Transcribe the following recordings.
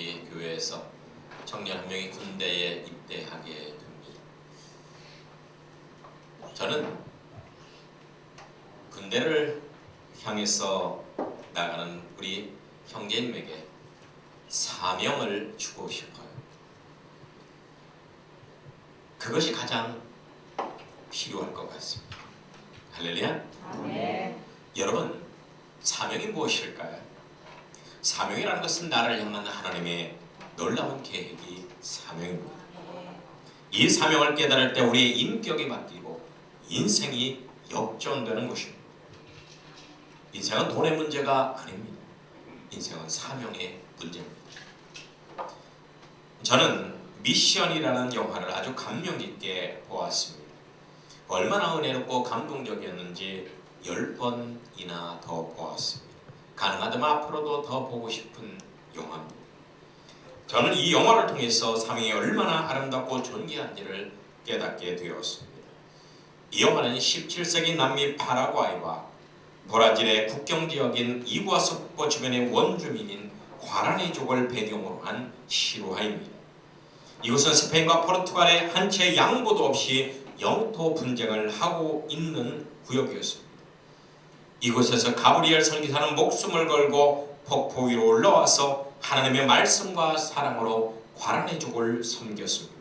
우리 교회에서 청년 한 명이 군대에 입대하게 됩니다. 저는 군대를 향해서 나가는 우리 형제님에게 사명을 주고 싶어요. 그것이 가장 필요할 것 같습니다. 할렐루야. 네. 여러분 사명이 무엇일까요? 사명이라는 것은 나를 향한 하나님의 놀라운 계획이 사명입니다. 이 사명을 깨달을 때 우리의 인격이 바뀌고 인생이 역전되는 것입니다. 인생은 돈의 문제가 아닙니다. 인생은 사명의 문제입니다. 저는 미션이라는 영화를 아주 감명 깊게 보았습니다. 얼마나 은혜롭고 감동적이었는지 열 번이나 더 보았습니다. 가능하다면 앞으로도 더 보고 싶은 영화입니다. 저는 이 영화를 통해서 사명이 얼마나 아름답고 존귀한지를 깨닫게 되었습니다. 이 영화는 17세기 남미 파라과이와 브라질의 국경 지역인 이구아수 북부 주변의 원주민인 과라니족을 배경으로 한 실화입니다. 이곳은 스페인과 포르투갈의 한채 양보도 없이 영토 분쟁을 하고 있는 구역이었습니다. 이곳에서 가브리엘 선기사는 목숨을 걸고 폭포 위로 올라와서 하나님의 말씀과 사랑으로 과란의족을 섬겼습니다.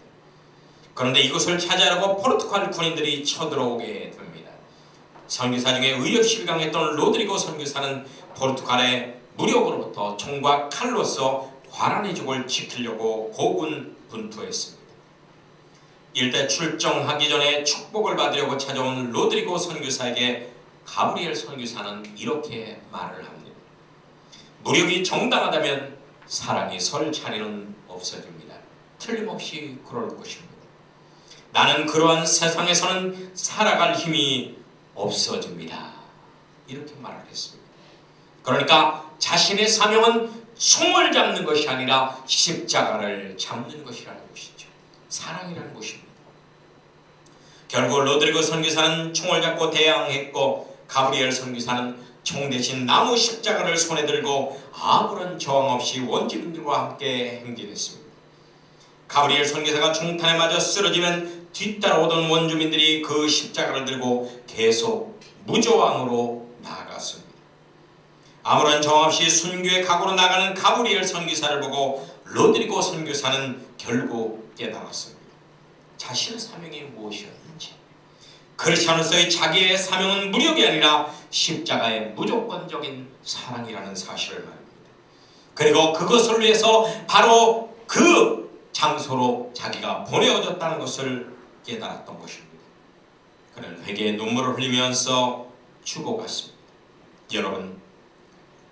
그런데 이곳을 차지하려고 포르투갈 군인들이 쳐들어오게 됩니다. 선교사 중에 의협시 강했던 로드리고 선교사는 포르투갈의 무력으로부터 총과 칼로서 과란의족을 지키려고 고군 분투했습니다. 일대 출정하기 전에 축복을 받으려고 찾아온 로드리고 선교사에게 가브리엘 선교사는 이렇게 말을 합니다. 무력이 정당하다면 사랑이 설 자리는 없어집니다. 틀림없이 그럴 것입니다. 나는 그러한 세상에서는 살아갈 힘이 없어집니다. 이렇게 말을 했습니다. 그러니까 자신의 사명은 총을 잡는 것이 아니라 십자가를 잡는 것이라는 것이죠. 사랑이라는 것입니다. 결국 로드리고 선교사는 총을 잡고 대항했고 가브리엘 선교사는 총 대신 나무 십자가를 손에 들고 아무런 저항 없이 원주민들과 함께 행진했습니다. 가브리엘 선교사가 총탄에 맞아 쓰러지면 뒤따라오던 원주민들이 그 십자가를 들고 계속 무저항으로 나아갔습니다. 아무런 저항 없이 순교의 각오로 나가는 가브리엘 선교사를 보고 로드리고 선교사는 결국 깨달았습니다. 자신의 사명이 무엇이었는지 그렇지 않을서의 자기의 사명은 무력이 아니라 십자가의 무조건적인 사랑이라는 사실을 말합니다. 그리고 그것을 위해서 바로 그 장소로 자기가 보내어졌다는 것을 깨달았던 것입니다. 그는 회개의 눈물을 흘리면서 죽어갔습니다. 여러분,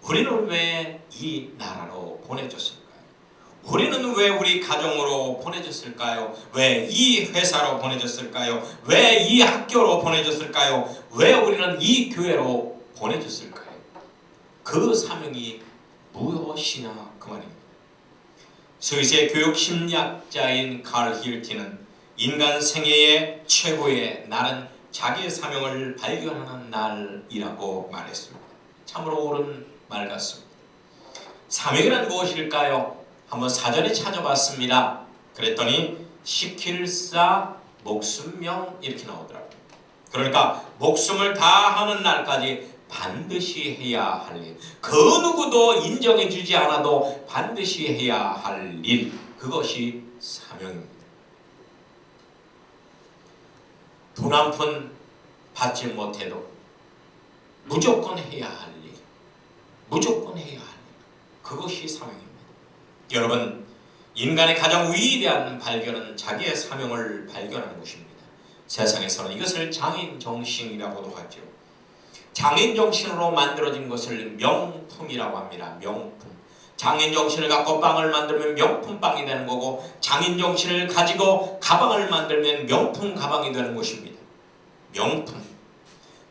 우리는 왜이 나라로 보내졌을까요? 우리는 왜 우리 가정으로 보내졌을까요? 왜 이 회사로 보내졌을까요? 왜 이 학교로 보내졌을까요? 왜 우리는 이 교회로 보내졌을까요? 그 사명이 무엇이냐 그 말입니다. 스위스의 교육 심리학자인 칼 힐티는 인간 생애의 최고의 날은 자기의 사명을 발견하는 날이라고 말했습니다. 참으로 옳은 말 같습니다. 사명이란 무엇일까요? 한번 사전에 찾아봤습니다. 그랬더니 시킬사 목숨명 이렇게 나오더라고요. 그러니까 목숨을 다 하는 날까지 반드시 해야 할 일. 그 누구도 인정해 주지 않아도 반드시 해야 할 일. 그것이 사명입니다. 돈 한 푼 받지 못해도 무조건 해야 할 일. 무조건 해야 할 일. 그것이 사명입니다. 여러분, 인간의 가장 위대한 발견은 자기의 사명을 발견하는 것입니다. 세상에서는 이것을 장인 정신이라고도 하죠. 장인 정신으로 만들어진 것을 명품이라고 합니다. 명품. 장인 정신을 갖고 빵을 만들면 명품 빵이 되는 거고 장인 정신을 가지고 가방을 만들면 명품 가방이 되는 것입니다. 명품.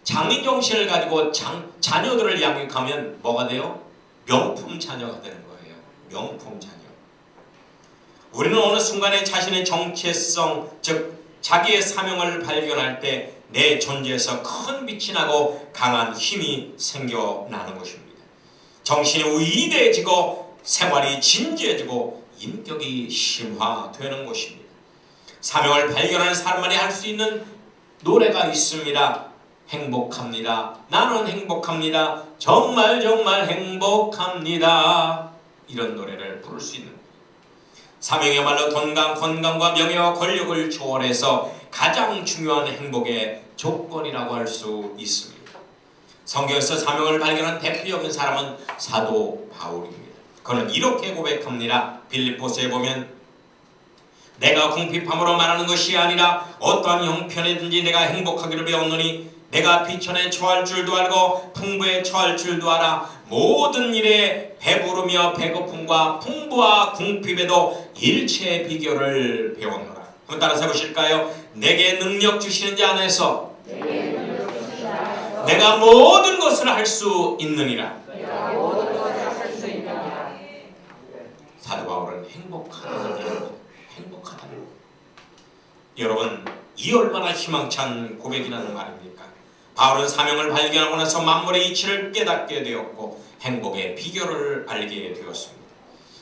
장인 정신을 가지고 장, 자녀들을 양육하면 뭐가 돼요? 명품 자녀가 되는 거예요. 명품 자녀. 우리는 어느 순간에 자신의 정체성, 즉 자기의 사명을 발견할 때 내 존재에서 큰 빛이 나고 강한 힘이 생겨나는 것입니다. 정신이 위대해지고 생활이 진지해지고 인격이 심화되는 곳입니다. 사명을 발견하는 사람만이 할 수 있는 노래가 있습니다. 행복합니다. 나는 행복합니다. 정말 정말 행복합니다. 이런 노래를 부를 수 있는. 사명이야말로 건강, 건강과 명예와 권력을 초월해서 가장 중요한 행복의 조건이라고 할 수 있습니다. 성경에서 사명을 발견한 대표적인 사람은 사도 바울입니다. 그는 이렇게 고백합니다. 빌립보서에 보면 내가 궁핍함으로 말하는 것이 아니라 어떠한 형편이든지 내가 행복하기를 배웠노니 내가 비천에 처할 줄도 알고 풍부에 처할 줄도 알아 모든 일에 배부르며 배고픔과 풍부와 궁핍에도 일체의 비결을 배웠노라. 한번 따라서 보실까요? 내게 능력 주시는 자 안에서 내가 모든 것을 할 수 있느니라. 사도 바울은. 행복하다는 거. 여러분 이 얼마나 희망찬 고백이라는 말입니까? 바울은 사명을 발견하고 나서 만물의 이치를 깨닫게 되었고 행복의 비결을 알게 되었습니다.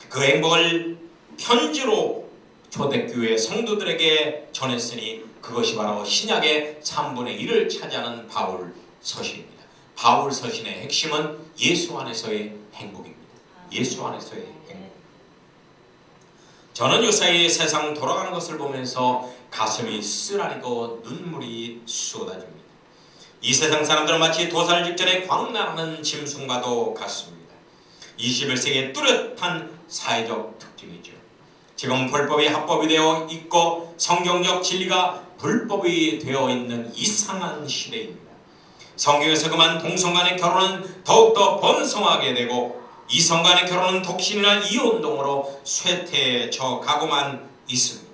그 행복을 편지로 초대교회 성도들에게 전했으니 그것이 바로 신약의 3분의 1을 차지하는 바울 서신입니다. 바울 서신의 핵심은 예수 안에서의 행복입니다. 예수 안에서의 행복. 저는 요사이 세상 돌아가는 것을 보면서 가슴이 쓰라리고 눈물이 쏟아집니다. 이 세상 사람들은 마치 도살 직전에 광란하는 짐승과도 같습니다. 21세기의 뚜렷한 사회적 특징이죠. 지금 불법이 합법이 되어 있고 성경적 진리가 불법이 되어 있는 이상한 시대입니다. 성경에서 그만 동성 간의 결혼은 더욱더 번성하게 되고 이성 간의 결혼은 독신이나 이혼동으로 쇠퇴해져 가고만 있습니다.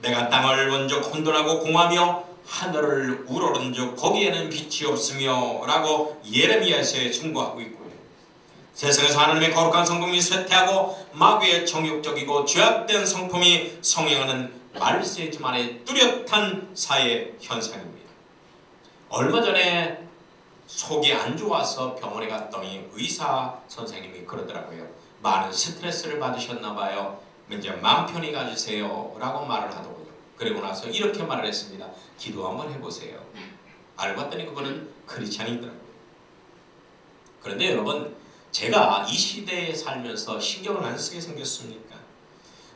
내가 땅을 원적 혼돈하고 공하며 하늘을 우러른즉 거기에는 빛이 없으며 라고 예레미야서에 증거하고 있고요. 세상에서 하나님의 거룩한 성품이 쇠퇴하고 마귀의 정욕적이고 죄악된 성품이 성행하는 말세지만의 뚜렷한 사회 현상입니다. 얼마 전에 속이 안 좋아서 병원에 갔더니 의사 선생님이 그러더라고요. 많은 스트레스를 받으셨나 봐요. 이제 마음 편히 가주세요 라고 말을 하더군요. 그리고 나서 이렇게 말을 했습니다. 기도 한번 해보세요. 알고 봤더니 그분은 크리스찬이더라고요. 그런데 여러분 제가 이 시대에 살면서 신경을 안 쓰게 생겼습니까?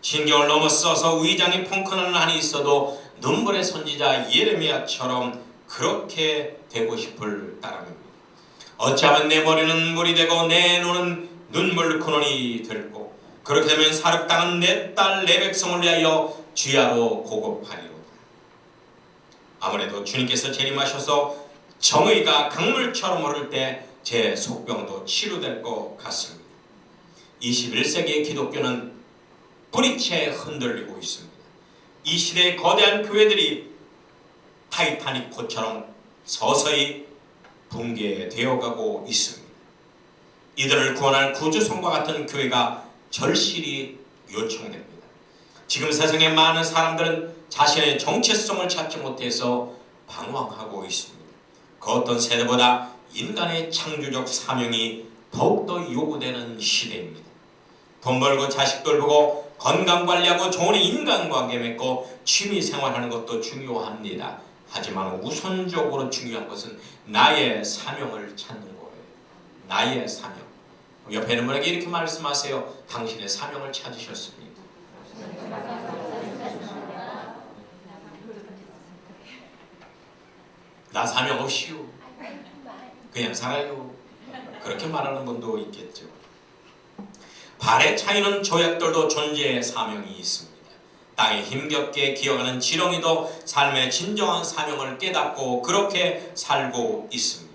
신경을 넘어 써서 위장이 펑크나는 한이 있어도 눈물의 선지자 예레미야처럼 그렇게 되고 싶을 따름입니다. 어찌하면 내 머리는 물이 되고 내 눈은 눈물 근원이 될고 그렇게 되면 사륙당한 내딸 내 백성을 위하여 주야로 고급하리로다. 아무래도 주님께서 재림하셔서 정의가 강물처럼 오를 때 제 속병도 치료될 것 같습니다. 21세기의 기독교는 뿌리채 흔들리고 있습니다. 이 시대의 거대한 교회들이 타이타닉 호처럼 서서히 붕괴되어 가고 있습니다. 이들을 구원할 구주성과 같은 교회가 절실히 요청됩니다. 지금 세상의 많은 사람들은 자신의 정체성을 찾지 못해서 방황하고 있습니다. 그 어떤 세대보다 인간의 창조적 사명이 더욱더 요구되는 시대입니다. 돈 벌고 자식 돌보고 건강 관리하고 좋은 인간관계 맺고 취미 생활하는 것도 중요합니다. 하지만 우선적으로 중요한 것은 나의 사명을 찾는 거예요. 나의 사명. 옆에 있는 분에게 이렇게 말씀하세요. 당신의 사명을 찾으셨습니다. 나 사명 없이요. 그냥 살아요. 그렇게 말하는 분도 있겠죠. 발의 차이는 조약들도 존재의 사명이 있습니다. 땅에 힘겹게 기어가는 지렁이도 삶의 진정한 사명을 깨닫고 그렇게 살고 있습니다.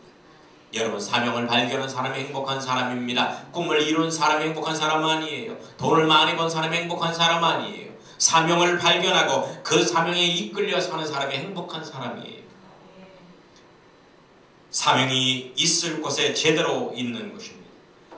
여러분 사명을 발견한 사람이 행복한 사람입니다. 꿈을 이룬 사람이 행복한 사람 아니에요. 돈을 많이 번 사람이 행복한 사람 아니에요. 사명을 발견하고 그 사명에 이끌려 사는 사람이 행복한 사람이에요. 사명이 있을 곳에 제대로 있는 것입니다.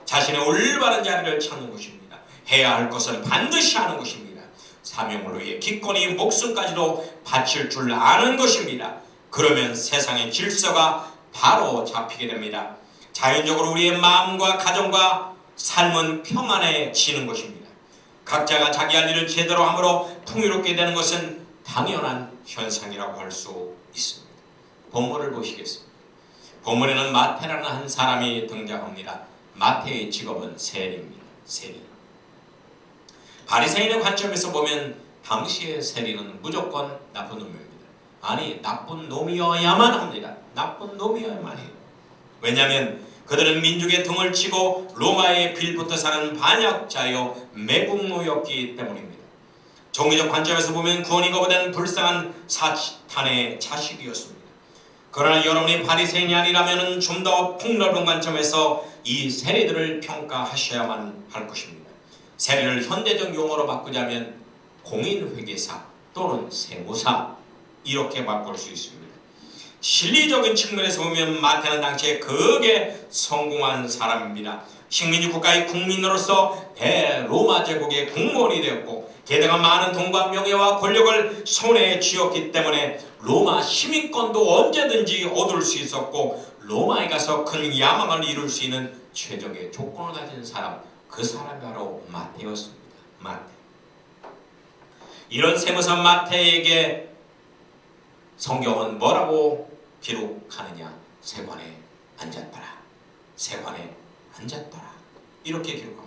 자신의 올바른 자리를 찾는 것입니다. 해야 할 것을 반드시 하는 것입니다. 사명을 위해 기꺼이 목숨까지도 바칠 줄 아는 것입니다. 그러면 세상의 질서가 바로 잡히게 됩니다. 자연적으로 우리의 마음과 가정과 삶은 평안해지는 것입니다. 각자가 자기 할 일을 제대로 함으로 풍요롭게 되는 것은 당연한 현상이라고 할 수 있습니다. 본문을 보시겠습니다. 본문에는 마태라는 한 사람이 등장합니다. 마태의 직업은 세리입니다. 세리. 바리새인의 관점에서 보면 당시의 세리는 무조건 나쁜 놈입니다. 아니 나쁜 놈이어야만 합니다. 나쁜 놈이어야만 해요. 왜냐하면 그들은 민족의 등을 치고 로마의 빌부터 사는 반역자요 매국노였기 때문입니다. 종교적 관점에서 보면 구원이 거부된 불쌍한 사탄의 자식이었습니다. 그러나 여러분이 바리새인이 아니라면 좀 더 폭넓은 관점에서 이 세리들을 평가하셔야만 할 것입니다. 세리를 현대적 용어로 바꾸자면 공인회계사 또는 세무사 이렇게 바꿀 수 있습니다. 실리적인 측면에서 보면 마태는 당시에 극에 성공한 사람입니다. 식민지 국가의 국민으로서 대로마 제국의 공무원이 되었고 게다가 많은 돈과 명예와 권력을 손에 쥐었기 때문에 로마 시민권도 언제든지 얻을 수 있었고 로마에 가서 큰 야망을 이룰 수 있는 최적의 조건을 가진 사람 그 사람이 바로 마태였습니다. 마태. 이런 세무사 마태에게 성경은 뭐라고 기록하느냐? 세관에 앉았더라. 세관에 앉았더라. 이렇게 기록합니다.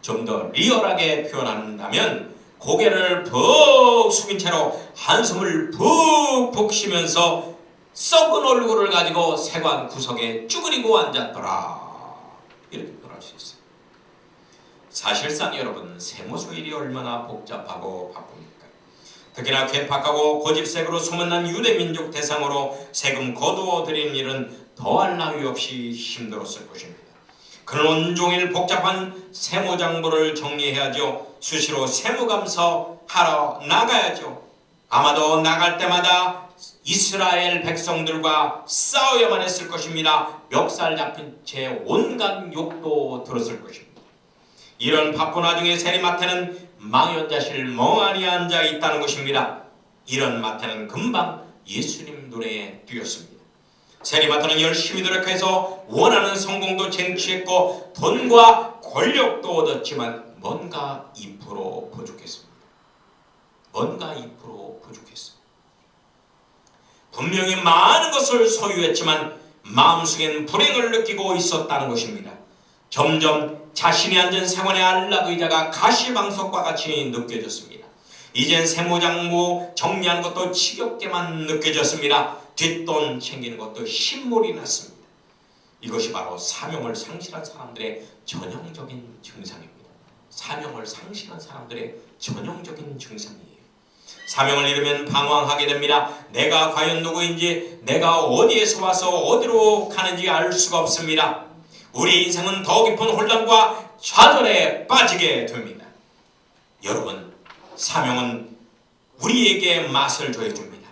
좀 더 리얼하게 표현한다면 고개를 푹 숙인 채로 한숨을 푹푹 쉬면서 썩은 얼굴을 가지고 세관 구석에 쭈그리고 앉았더라. 이렇게 표현할 수 있어요. 사실상 여러분 세무서 일이 얼마나 복잡하고 바쁩니까? 특히나 괴팍하고 고집색으로 소문난 유대민족 대상으로 세금 거두어 드리는 일은 더할 나위 없이 힘들었을 것입니다. 그런 온종일 복잡한 세무장부를 정리해야죠. 수시로 세무감서 하러 나가야죠. 아마도 나갈 때마다 이스라엘 백성들과 싸워야만 했을 것입니다. 멱살 잡힌 채 온갖 욕도 들었을 것입니다. 이런 바쁜 와중에 세리마태는 망연자실 멍하니 앉아 있다는 것입니다. 이런 마태는 금방 예수님 눈에 띄었습니다. 세리마태는 열심히 노력해서 원하는 성공도 쟁취했고 돈과 권력도 얻었지만 뭔가 2% 부족했습니다. 뭔가 2% 부족했습니다. 분명히 많은 것을 소유했지만 마음속엔 불행을 느끼고 있었다는 것입니다. 점점 자신이 앉은 세관의 안락 의자가 가시방석과 같이 느껴졌습니다. 이젠 세무장무 정리하는 것도 지겹게만 느껴졌습니다. 뒷돈 챙기는 것도 신물이 났습니다. 이것이 바로 사명을 상실한 사람들의 전형적인 증상입니다. 사명을 상실한 사람들의 전형적인 증상이에요. 사명을 잃으면 방황하게 됩니다. 내가 과연 누구인지, 내가 어디에서 와서 어디로 가는지 알 수가 없습니다. 우리 인생은 더 깊은 혼란과 좌절에 빠지게 됩니다. 여러분, 사명은 우리에게 맛을 더해줍니다.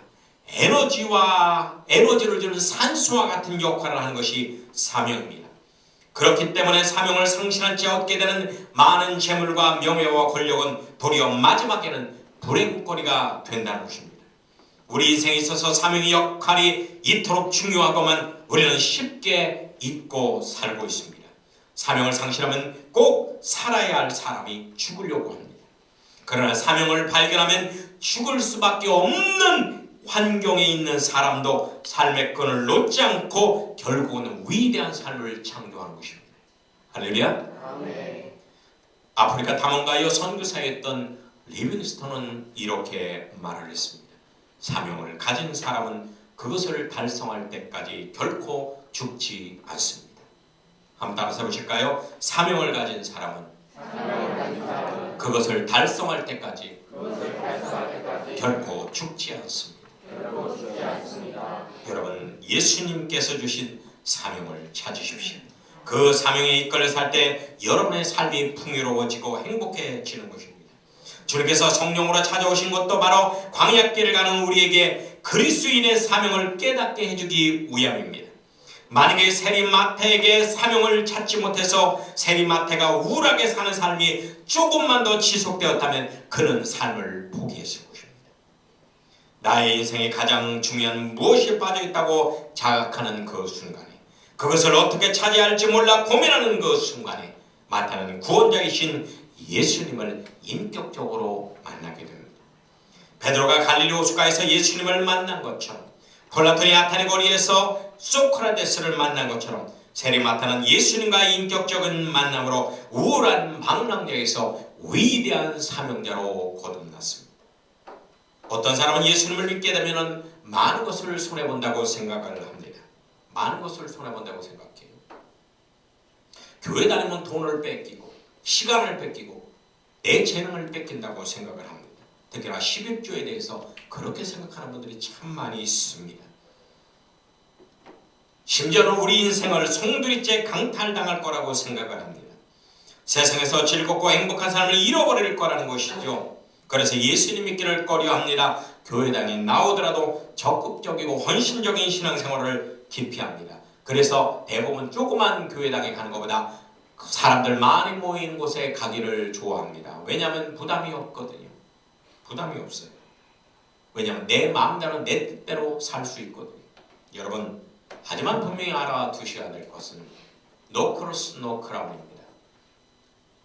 에너지와 에너지를 주는 산소와 같은 역할을 하는 것이 사명입니다. 그렇기 때문에 사명을 상실한 채 얻게 되는 많은 재물과 명예와 권력은 도리어 마지막에는 불행거리가 된다는 것입니다. 우리 인생에 있어서 사명의 역할이 이토록 중요하고만 우리는 쉽게 잊고 살고 있습니다. 사명을 상실하면 꼭 살아야 할 사람이 죽으려고 합니다. 그러나 사명을 발견하면 죽을 수밖에 없는 환경에 있는 사람도 삶의 끈을 놓지 않고 결국은 위대한 삶을 창조하는 것입니다. 할렐루야. 아프리카 탐험가요 선교사였던 리빙스턴은 이렇게 말을 했습니다. 사명을 가진 사람은 그것을 달성할 때까지 결코 죽지 않습니다. 한번 따라서 보실까요? 사명을 가진 사람은, 그것을 달성할 때까지, 결코 죽지 않습니다. 여러분 예수님께서 주신 사명을 찾으십시오. 그 사명에 이끌려 살 때 여러분의 삶이 풍요로워지고 행복해지는 것입니다. 주님께서 성령으로 찾아오신 것도 바로 광야길을 가는 우리에게 그리스도인의 사명을 깨닫게 해주기 위함입니다. 만약에 세리마태에게 사명을 찾지 못해서 세리마태가 우울하게 사는 삶이 조금만 더 지속되었다면 그는 삶을 포기했을 것입니다. 나의 인생에 가장 중요한 무엇이 빠져 있다고 자각하는 그 순간에 그것을 어떻게 차지할지 몰라 고민하는 그 순간에 마태는 구원자이신 예수님을 인격적으로 만나게 됩니다. 베드로가 갈릴리 호수가에서 예수님을 만난 것처럼 폴라톤이 아타네 거리에서 소크라테스를 만난 것처럼 세리마타는 예수님과의 인격적인 만남으로 우울한 방랑자에서 위대한 사명자로 거듭났습니다. 어떤 사람은 예수님을 믿게 되면 많은 것을 손해본다고 생각을 합니다. 많은 것을 손해본다고 생각해요. 교회 다니면 돈을 뺏기고 시간을 뺏기고 내 재능을 뺏긴다고 생각을 합니다. 특히나 11조에 대해서 그렇게 생각하는 분들이 참 많이 있습니다. 심지어는 우리 인생을 송두리째 강탈당할 거라고 생각을 합니다. 세상에서 즐겁고 행복한 삶을 잃어버릴 거라는 것이죠. 그래서 예수님 믿기를 꺼려합니다. 교회당에 나오더라도 적극적이고 헌신적인 신앙생활을 기피합니다. 그래서 대부분 조그만 교회당에 가는 것보다 사람들 많이 모이는 곳에 가기를 좋아합니다. 왜냐하면 부담이 없거든요. 부담이 없어요. 왜냐하면 내 마음대로 내 뜻대로 살 수 있거든요. 여러분 하지만 분명히 알아두셔야 될 것은 노크로스 노크라운입니다.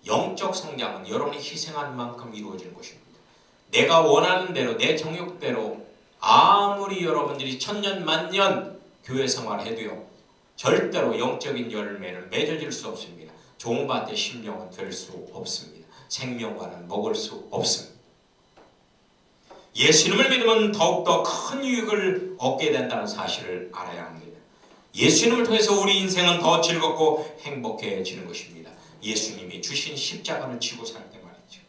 영적 성장은 여러분이 희생한 만큼 이루어지는 것입니다. 내가 원하는 대로 내 정욕대로 아무리 여러분들이 천년 만년 교회 생활해도요 절대로 영적인 열매를 맺어질 수 없습니다. 좋은 밭의 심령은 될 수 없습니다. 생명과는 먹을 수 없습니다. 예수님을 믿으면 더욱더 큰 유익을 얻게 된다는 사실을 알아야 합니다. 예수님을 통해서 우리 인생은 더 즐겁고 행복해지는 것입니다. 예수님이 주신 십자가를 지고 살 때 말이죠.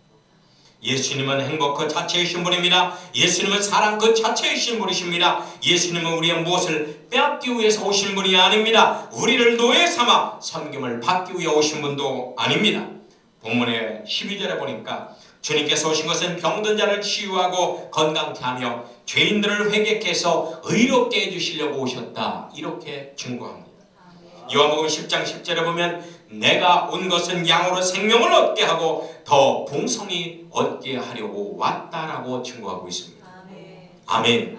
예수님은 행복 그 자체이신 분입니다. 예수님은 사랑 그 자체이신 분이십니다. 예수님은 우리의 무엇을 빼앗기 위해서 오신 분이 아닙니다. 우리를 노예 삼아 섬김을 받기 위해 오신 분도 아닙니다. 본문의 12절에 보니까 주님께서 오신 것은 병든 자를 치유하고 건강케 하며 죄인들을 회개케 해서 의롭게 해주시려고 오셨다. 이렇게 증거합니다. 요한복음 10장 10절에 보면 내가 온 것은 양으로 생명을 얻게 하고 더 풍성히 얻게 하려고 왔다라고 증거하고 있습니다. 아멘.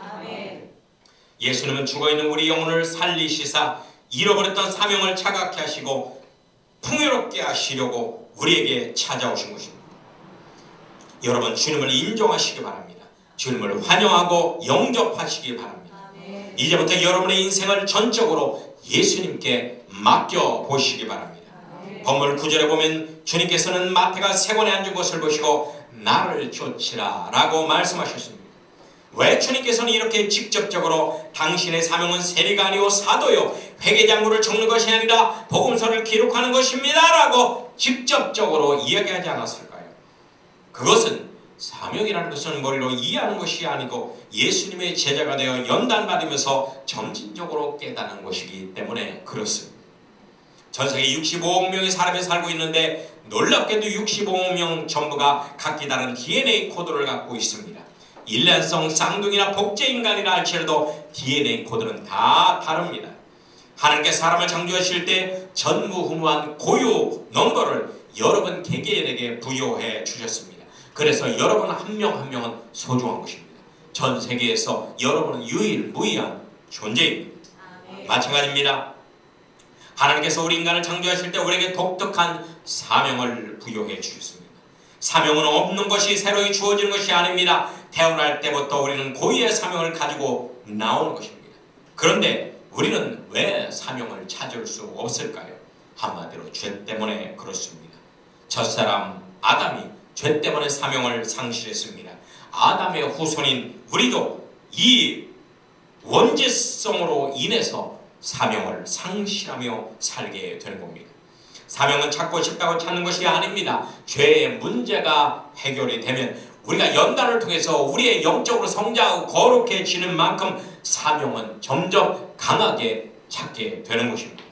예수님은 죽어있는 우리 영혼을 살리시사 잃어버렸던 사명을 자각케 하시고 풍요롭게 하시려고 우리에게 찾아오신 것입니다. 여러분 주님을 인정하시기 바랍니다. 주님을 환영하고 영접하시기 바랍니다. 이제부터 여러분의 인생을 전적으로 예수님께 맡겨 보시기 바랍니다. 건물 9절에 보면 주님께서는 마태가 세권에 앉은 것을 보시고 나를 쫓으라 라고 말씀하셨습니다. 왜 주님께서는 이렇게 직접적으로 당신의 사명은 세리가 아니고 사도요 회계장부를 적는 것이 아니라 복음서를 기록하는 것입니다 라고 직접적으로 이야기하지 않았을까요? 그것은 사명이라는 것은 머리로 이해하는 것이 아니고 예수님의 제자가 되어 연단받으면서 점진적으로 깨닫는 것이기 때문에 그렇습니다. 전 세계 65억 명의 사람이 살고 있는데 놀랍게도 65억 명 전부가 각기 다른 DNA 코드를 갖고 있습니다. 일란성 쌍둥이나 복제 인간이라 할지라도 DNA 코드는 다 다릅니다. 하나님께 사람을 창조하실 때 전무후무한 고유 넘버를 여러분 개개인에게 부여해 주셨습니다. 그래서 여러분 한명한 명은 소중한 것입니다. 전 세계에서 여러분은 유일무이한 존재입니다. 마찬가지입니다. 하나님께서 우리 인간을 창조하실 때 우리에게 독특한 사명을 부여해 주셨습니다. 사명은 없는 것이 새로이 주어지는 것이 아닙니다. 태어날 때부터 우리는 고유의 사명을 가지고 나오는 것입니다. 그런데 우리는 왜 사명을 찾을 수 없을까요? 한마디로 죄 때문에 그렇습니다. 첫사람 아담이 죄 때문에 사명을 상실했습니다. 아담의 후손인 우리도 이 원죄성으로 인해서 사명을 상실하며 살게 되는 겁니다. 사명은 찾고 싶다고 찾는 것이 아닙니다. 죄의 문제가 해결이 되면 우리가 연단을 통해서 우리의 영적으로 성장하고 거룩해지는 만큼 사명은 점점 강하게 찾게 되는 것입니다.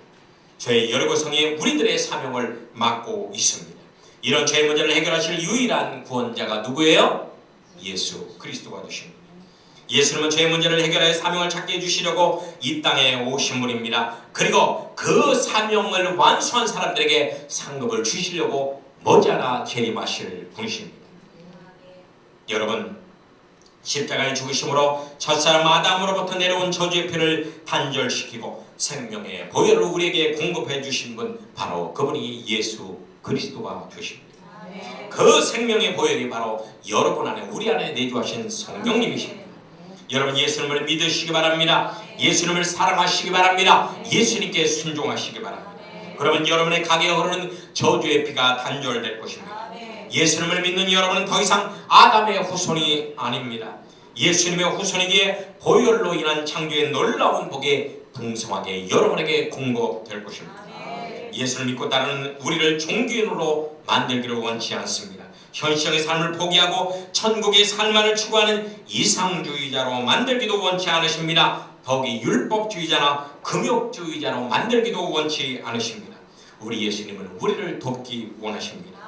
죄의 여리고성이 우리들의 사명을 맡고 있습니다. 이런 죄의 문제를 해결하실 유일한 구원자가 누구예요? 예수 그리스도가 되십니다. 예수님은 죄의 문제를 해결해 사명을 찾게 해주시려고 이 땅에 오신 분입니다. 그리고 그 사명을 완수한 사람들에게 상급을 주시려고 머지않아 재림하실 분이십니다. 여러분 십자가의 죽으심으로 첫사람 아담으로부터 내려온 저주의 피를 단절시키고 생명의 보혈을 우리에게 공급해 주신 분 바로 그분이 예수 그리스도가 되십니다. 그 생명의 보혈이 바로 여러분 안에 우리 안에 내주하신 성령님이십니다. 여러분 예수님을 믿으시기 바랍니다. 예수님을 사랑하시기 바랍니다. 예수님께 순종하시기 바랍니다. 그러면 여러분의 가게에 흐르는 저주의 피가 단절될 것입니다. 예수님을 믿는 여러분은 더 이상 아담의 후손이 아닙니다. 예수님의 후손이기에 보혈로 인한 창조의 놀라운 복이 풍성하게 여러분에게 공급될 것입니다. 예수를 믿고 따르는 우리를 종교인으로 만들기를 원치 않습니다. 현실의 삶을 포기하고 천국의 삶만을 추구하는 이상주의자로 만들기도 원치 않으십니다. 더욱이 율법주의자나 금욕주의자로 만들기도 원치 않으십니다. 우리 예수님은 우리를 돕기 원하십니다.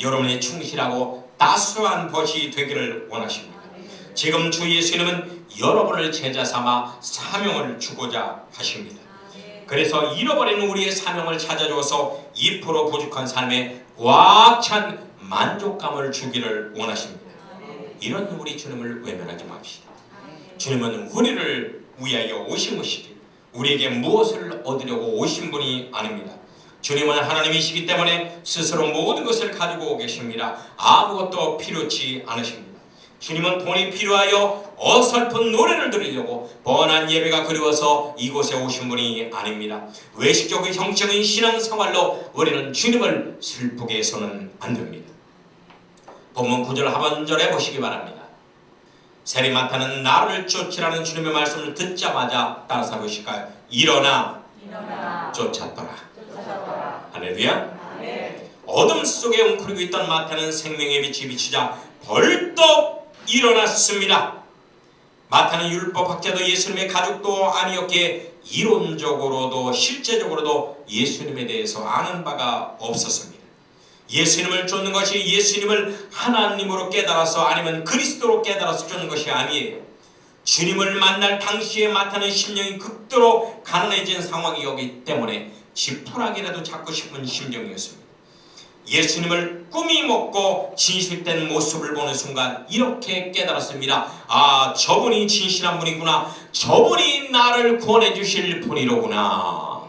여러분의 충실하고 따스한 것이 되기를 원하십니다. 지금 주 예수님은 여러분을 제자 삼아 사명을 주고자 하십니다. 그래서 잃어버린 우리의 사명을 찾아줘서 2% 부족한 삶에 꽉 찬 만족감을 주기를 원하십니다. 이런 우리 주님을 외면하지 맙시다. 주님은 우리를 위하여 오신 것이지 우리에게 무엇을 얻으려고 오신 분이 아닙니다. 주님은 하나님이시기 때문에 스스로 모든 것을 가지고 계십니다. 아무것도 필요치 않으십니다. 주님은 돈이 필요하여 어설픈 노래를 들으려고 번한 예배가 그리워서 이곳에 오신 분이 아닙니다. 외식적인 형식의 신앙생활로 우리는 주님을 슬프게 해서는 안 됩니다. 본문 9절 하반절에 보시기 바랍니다. 세리마타는 나를 쫓으라는 주님의 말씀을 듣자마자 따라서 보실까요? 일어나, 일어나 쫓았더라. 할렐루야. 어둠 속에 웅크리고 있던 마태는 생명의 빛이 비치자 벌떡 일어났습니다. 마태는 율법학자도 예수님의 가족도 아니었기에 이론적으로도 실제적으로도 예수님에 대해서 아는 바가 없었습니다. 예수님을 쫓는 것이 예수님을 하나님으로 깨달아서 아니면 그리스도로 깨달아서 쫓는 것이 아니에요. 주님을 만날 당시에 마태는 심령이 극도로 가난해진 상황이었기 때문에 지푸라기라도 잡고 싶은 심정이었습니다. 예수님을 꿈이 먹고 진실된 모습을 보는 순간 이렇게 깨달았습니다. 아, 저분이 진실한 분이구나. 저분이 나를 구원해 주실 분이로구나.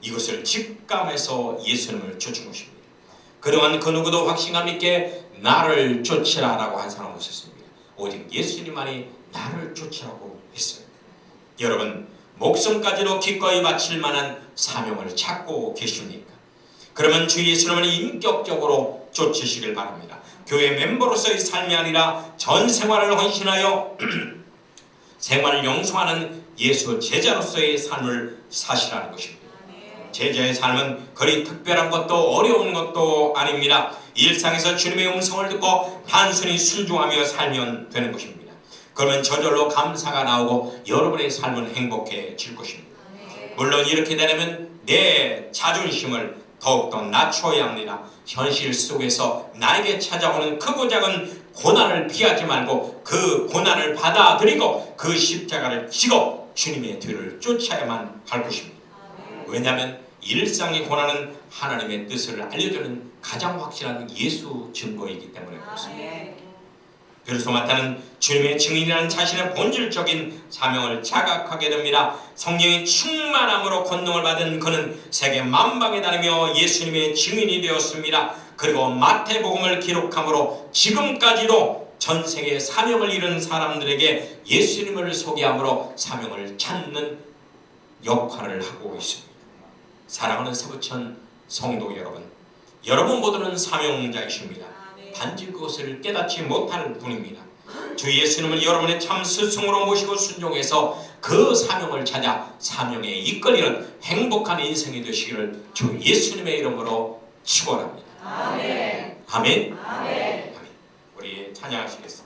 이것을 직감해서 예수님을 쫓은 것입니다. 그동안 그 누구도 확신감 있게 나를 쫓으라라고 한 사람은 없었습니다. 오직 예수님만이 나를 쫓으라고 했어요. 여러분, 목숨까지도 기꺼이 바칠 만한 사명을 찾고 계십니까? 그러면 주 예수님을 인격적으로 쫓으시길 바랍니다. 교회 멤버로서의 삶이 아니라 전 생활을 헌신하여 생활을 영성하는 예수 제자로서의 삶을 사시라는 것입니다. 제자의 삶은 그리 특별한 것도 어려운 것도 아닙니다. 일상에서 주님의 음성을 듣고 단순히 순종하며 살면 되는 것입니다. 그러면 저절로 감사가 나오고 여러분의 삶은 행복해질 것입니다. 물론 이렇게 되려면 내 자존심을 더욱더 낮춰야 합니다. 현실 속에서 나에게 찾아오는 크고 작은 고난을 피하지 말고 그 고난을 받아들이고 그 십자가를 지고 주님의 뒤를 쫓아야만 할 것입니다. 왜냐하면 일상의 고난은 하나님의 뜻을 알려주는 가장 확실한 예수 증거이기 때문에 그렇습니다. 마타는 주님의 증인이라는 자신의 본질적인 사명을 자각하게 됩니다. 성령의 충만함으로 권능을 받은 그는 세계 만방에 다니며 예수님의 증인이 되었습니다. 그리고 마태복음을 기록함으로 지금까지도 전 세계 사명을 이룬 사람들에게 예수님을 소개함으로 사명을 찾는 역할을 하고 있습니다. 사랑하는 세부천 성도 여러분, 여러분 모두는 사명자이십니다. 단지 그것을 깨닫지 못할 뿐입니다. 주 예수님을 여러분의 참 스승으로 모시고 순종해서 그 사명을 찾아 사명에 이끌리는 행복한 인생이 되시기를 주 예수님의 이름으로 축원합니다. 아멘 아멘. 아멘 우리 찬양하시겠습니다.